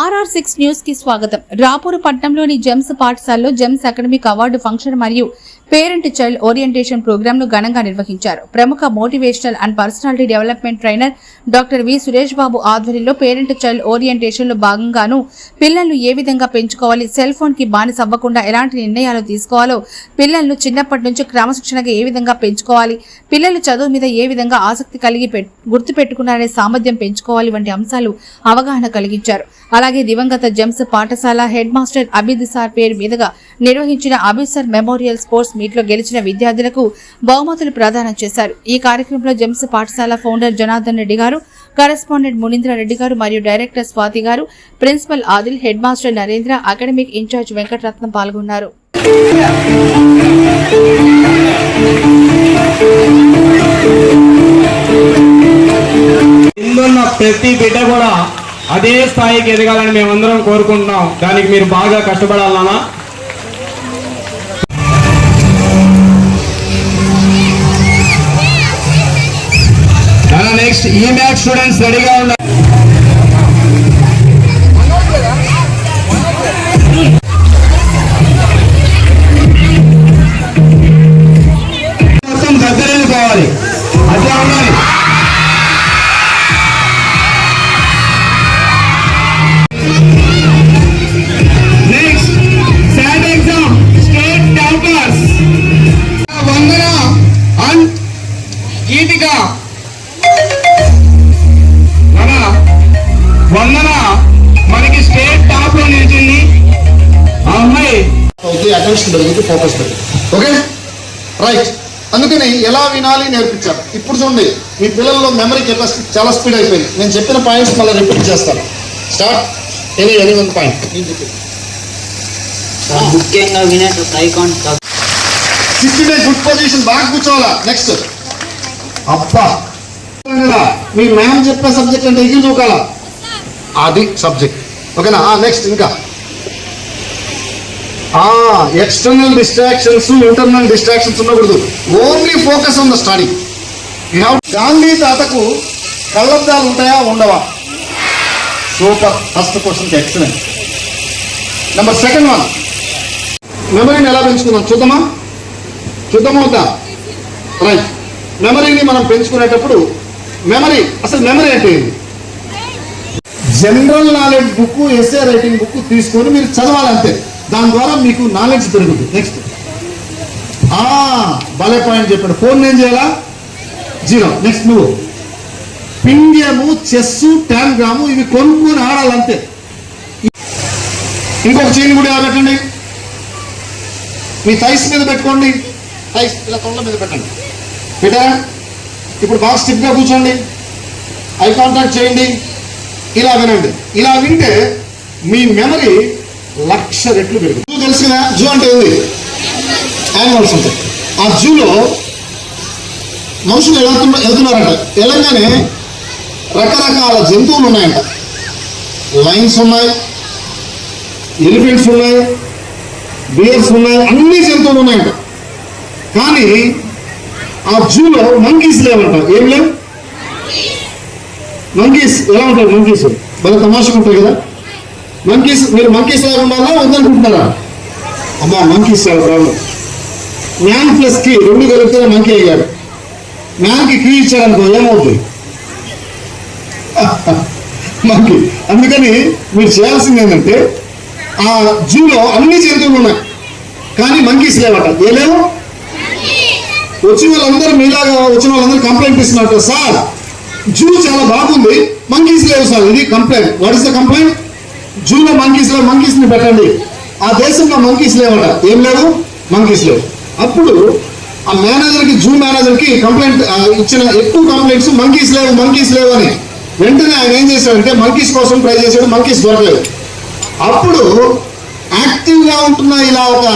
RR six న్యూస్కి స్వాగతం. రాపూరు పట్నంలోని జెమ్స్ పాఠశాలలో జెమ్స్ అకాడమిక్ అవార్డు ఫంక్షన్ మరియు పేరెంట్ చైల్డ్ ఓరియంటేషన్ ప్రోగ్రామ్ను ఘనంగా నిర్వహించారు. ప్రముఖ motivational and personality development trainer doctor V Suresh Babu ఆధ్వర్యంలో పేరెంట్ చైల్డ్ ఓరియంటేషన్లో భాగంగాను పిల్లలను ఏ విధంగా పెంచుకోవాలి సెల్ ఫోన్కి బానిస అవ్వకుండా ఎలాంటి నిర్ణయాలు తీసుకోవాలో పిల్లలను చిన్నప్పటి నుంచి క్రమశిక్షణగా ఏ విధంగా పెంచుకోవాలి పిల్లలు చదువు మీద ఏ విధంగా ఆసక్తి కలిగి గుర్తుపెట్టుకున్నారనే సామర్థ్యం పెంచుకోవాలి వంటి అంశాలు అవగాహన కలిగించారు. అలాగే దివంగత జెమ్స్ పాఠశాల హెడ్ మాస్టర్ అబిద్ సార్ పేరు మీదుగా నిర్వహించిన అబిద్ సార్ మెమోరియల్ స్పోర్ట్స్ మీట్లో గెలిచిన విద్యార్థులకు బహుమతులు ప్రదానం చేశారు. ఈ కార్యక్రమంలో జెమ్స్ పాఠశాల ఫౌండర్ జనార్దన్ రెడ్డి గారు కరెస్పాండెంట్ మునీంద్ర రెడ్డి గారు మరియు director Swathi garu principal Adil head master Narendra academic incharge Venkataratnam పాల్గొన్నారు. ప్రతి బిడ్డ కూడా అదే స్థాయికి ఎదగాలని మేమందరం కోరుకుంటున్నాం. దానికి మీరు బాగా కష్టపడాలన్నా నెక్స్ట్ ఈ మ్యాథ్ స్టూడెంట్స్ రెడీగా ఉన్నారు మనకి స్టేట్ టాప్లో నిలిచింది. ఆ అమ్మాయి అటెన్షన్ పెరుగుతుంది ఫోకస్ పెరుగుతుంది ఓకే? రైట్. అందుకని ఎలా వినాలి నేర్పించారు? ఇప్పుడు చూడండి మీ పిల్లల్లో మెమరీ కెపాసిటీ చాలా స్పీడ్ అయిపోయింది. నేను చెప్పిన పాయింట్స్ మళ్ళీ రిపీట్ చేస్తాను. Start. Any any one point. ముఖ్యంగా వినట్టు try can't sixty days good position బాగా కూర్చోవాలా? నెక్స్ట్. అబ్బా. మీ మ్యామ్ చెప్పే సబ్జెక్ట్ అంటే ఎగిరి చూకాలా అది సబ్జెక్ట్. ఓకేనా? నెక్స్ట్ ఇంకా. ఎక్స్టర్నల్ డిస్ట్రాక్షన్స్ ఇంటర్నల్ డిస్ట్రాక్షన్స్ ఉండకూడదు. Only focus on the study Gandhi తాతకు కళ్ళద్దాలు ఉంటాయా ఉండవా? Super first question excellent number second one మెమరీని ఎలా పెంచుకుందాం? చూద్దామా? చూద్దామా వద్దా రైట్ మెమరీని మనం పెంచుకునేటప్పుడు మెమరీ అసలు మెమరీ అంటే ఏంటి? General knowledge book SA writing book తీసుకొని మీరు చదవాలంతే. దాని ద్వారా మీకు నాలెడ్జ్ పెరుగుతుంది. నెక్స్ట్ భలే పాయింట్ చెప్పాడు. ఫోన్ ఏం చేయాలా? జీరో నెక్స్ట్ నువ్వు. పిండియము చెస్ ట్యాంగ్రాము ఇవి కొనుక్కొని ఆడాలంతే. ఇంకొక చైన్ కూడా పెట్టండి. మీ థైస్ మీద పెట్టుకోండి. థైస్ ఇలా తొండ మీద పెట్టండి. పెట్టారా ఇప్పుడు బాగా స్టిప్గా కూర్చోండి. ఐ కాంటాక్ట్ చేయండి. ఇలా వినండి. ఇలా వింటే మీ మెమరీ లక్ష రెట్లు పెరుగుతుంది. జూ తెలుసు కదా? జూ అంటే ఏంది? యానిమల్స్ ఉంటాయి ఆ జూలో మనుషులు వెళ్తున్న వెళ్తున్నారంట వెళ్ళంగానే రకరకాల జంతువులు ఉన్నాయంట. లైన్స్ ఉన్నాయి ఎలిఫెంట్స్ ఉన్నాయి బియర్స్ ఉన్నాయి అన్ని జంతువులు ఉన్నాయంట. కానీ ఆ జూలో మంకీస్ లేవంట. ఏం లేవు? మంకీస్ ఎలా ఉంటాయి మంకీస్ బాగా తమాషగా ఉంటాయి కదా? మంకీస్ మీరు మంకీస్ లాగా ఉండాలా? వద్దనుకుంటున్నారా అమ్మా మంకీస్ చాలా ప్రాబ్లం మ్యాన్ ప్లస్కి రెండు కలిపితే మంకీ అయ్యాడు. మ్యాన్కి కీ ఇచ్చాడు అనుకో ఏమవుతుంది? మంకీ అందుకని మీరు చేయాల్సింది ఏంటంటే ఆ జూలో అన్ని జంతువులు ఉన్నాయి. కానీ మంకీస్ లేవట. ఏ లేవు? వచ్చిన వాళ్ళందరూ మీలాగా వచ్చిన వాళ్ళందరూ కంప్లైంట్ ఇస్తున్నట్టు సార్. జూ చాలా బాగుంది. మంకీస్ లేవు సార్ ఇది complaint what is the complaint జూలో మంకీస్ లేవు మంకీస్ని పెట్టండి. ఆ దేశంలో మంకీస్ లేవట. ఏం లేవు? మంకీస్ లేవు. అప్పుడు ఆ మేనేజర్కి జూ మేనేజర్కి కంప్లైంట్ ఇచ్చిన ఎక్కువ కంప్లైంట్స్ మంకీస్ లేవు మంకీస్ లేవు అని. వెంటనే ఆయన ఏం చేశాడంటే మంకీస్ కోసం ట్రై చేశాడు మంకీస్ దొరకలేదు. అప్పుడు యాక్టివ్గా ఉంటున్న ఇలా ఒక